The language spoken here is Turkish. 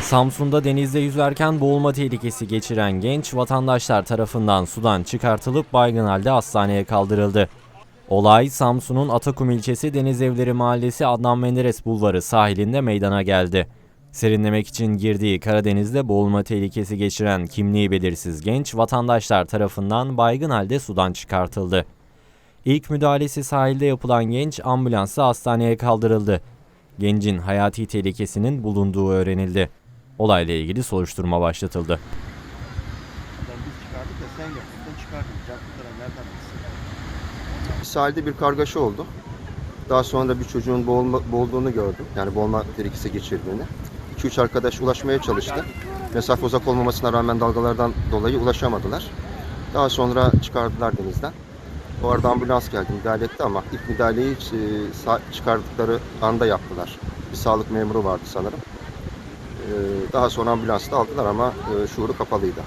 Samsun'da denizde yüzerken boğulma tehlikesi geçiren genç vatandaşlar tarafından sudan çıkartılıp baygın halde hastaneye kaldırıldı. Olay Samsun'un Atakum ilçesi Denizevleri Mahallesi Adnan Menderes Bulvarı sahilinde meydana geldi. Serinlemek için girdiği Karadeniz'de boğulma tehlikesi geçiren kimliği belirsiz genç vatandaşlar tarafından baygın halde sudan çıkartıldı. İlk müdahalesi sahilde yapılan genç ambulansla hastaneye kaldırıldı. Gencin hayati tehlikesinin bulunduğu öğrenildi. Olayla ilgili soruşturma başlatıldı. Sahilde bir kargaşa oldu. Daha sonra da bir çocuğun boğulma, boğulduğunu gördüm. Yani boğulma tehlikesi geçirdiğini. 2-3 arkadaş ulaşmaya çalıştı. Mesafe uzak olmamasına rağmen dalgalardan dolayı ulaşamadılar. Daha sonra çıkardılar denizden. O arada ambulans geldi, müdahale etti ama ilk müdahaleyi e, çıkardıkları anda yaptılar. Bir sağlık memuru vardı sanırım. E, Daha sonra ambulansı da aldılar ama e, şuuru kapalıydı.